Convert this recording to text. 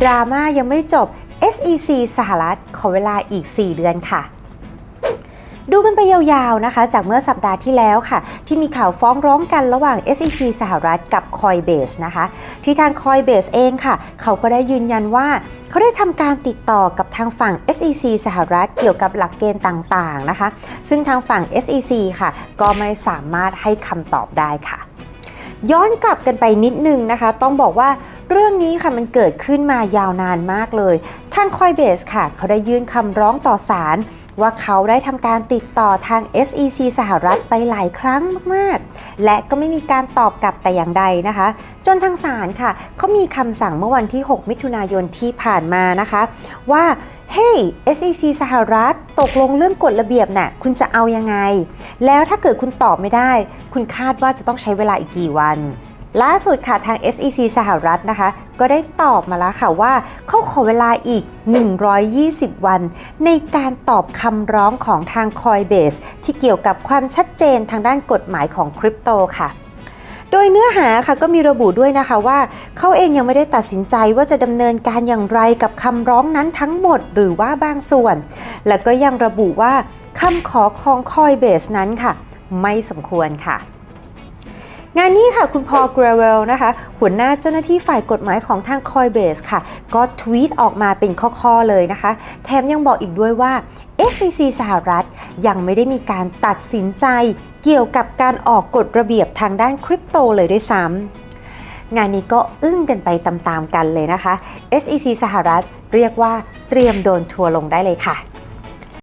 ดราม่ายังไม่จบ SEC สหรัฐขอเวลาอีก 4 เดือนค่ะดูกันไปยาวๆนะคะ จากเมื่อสัปดาห์ที่แล้วค่ะ ที่มีข่าวฟ้องร้องกันระหว่าง SEC สหรัฐกับ Coinbase นะคะ ที่ทาง Coinbase เองค่ะ เขาก็ได้ยืนยันว่า เขาได้ทำการติดต่อกับทางฝั่ง SEC สหรัฐเกี่ยวกับหลักเกณฑ์ต่างๆนะคะ ซึ่งทางฝั่ง SEC ค่ะ ก็ไม่สามารถให้คำตอบได้ค่ะ ย้อนกลับกันไปนิดนึงนะคะ ต้องบอกว่า เรื่องนี้ค่ะมันเกิดขึ้นมายาวนานมากเลยทาง Coinbase ค่ะ เขาได้ยื่นคำร้องต่อศาลว่าเขาได้ทำการติดต่อทาง SEC สหรัฐไปหลายครั้งมาก ๆ และก็ไม่มีการตอบกลับแต่อย่างใดนะคะ จนทางศาลค่ะ เขามีคำสั่งเมื่อวันที่ 6 มิถุนายนที่ผ่านมานะคะ ว่าเฮ้ย SEC สหรัฐตกลงเรื่องกฎระเบียบน่ะคุณจะเอายังไง แล้วถ้าเกิดคุณตอบไม่ได้ คุณคาดว่าจะต้องใช้เวลาอีกกี่วัน ล่าสุดค่ะทาง SEC สหรัฐนะคะ ก็ได้ตอบมาแล้วค่ะว่าเขาขอเวลาอีก 120 วัน ในการตอบคำร้องของทาง Coinbase ที่เกี่ยวกับความชัดเจนทางด้านกฎหมายของคริปโตค่ะโดยเนื้อหาค่ะก็มีระบุด้วยนะคะว่าเขาเองยังไม่ได้ตัดสินใจว่าจะดำเนินการอย่างไรกับคำร้องนั้นทั้งหมดหรือว่าบางส่วน และก็ยังระบุว่าคำขอของ Coinbase นั้นค่ะ ไม่สมควรค่ะ งานนี้ค่ะคุณพอลเกรเวลนะคะ หัวหน้าเจ้าหน้าที่ฝ่ายกฎหมายของทาง Coinbase ค่ะ ก็ทวีตออกมาเป็นข้อ ๆ เลยนะคะ แถมยังบอกอีกด้วยว่า SEC สหรัฐยังไม่ได้มีการตัดสินใจ เกี่ยวกับการออกกฎระเบียบทางด้านคริปโตเลยด้วยซ้ำงานนี้ก็อึ้งกันไปตามๆกันเลยนะคะ SEC สหรัฐเรียกว่าเตรียมโดนทัวร์ลงได้เลยค่ะ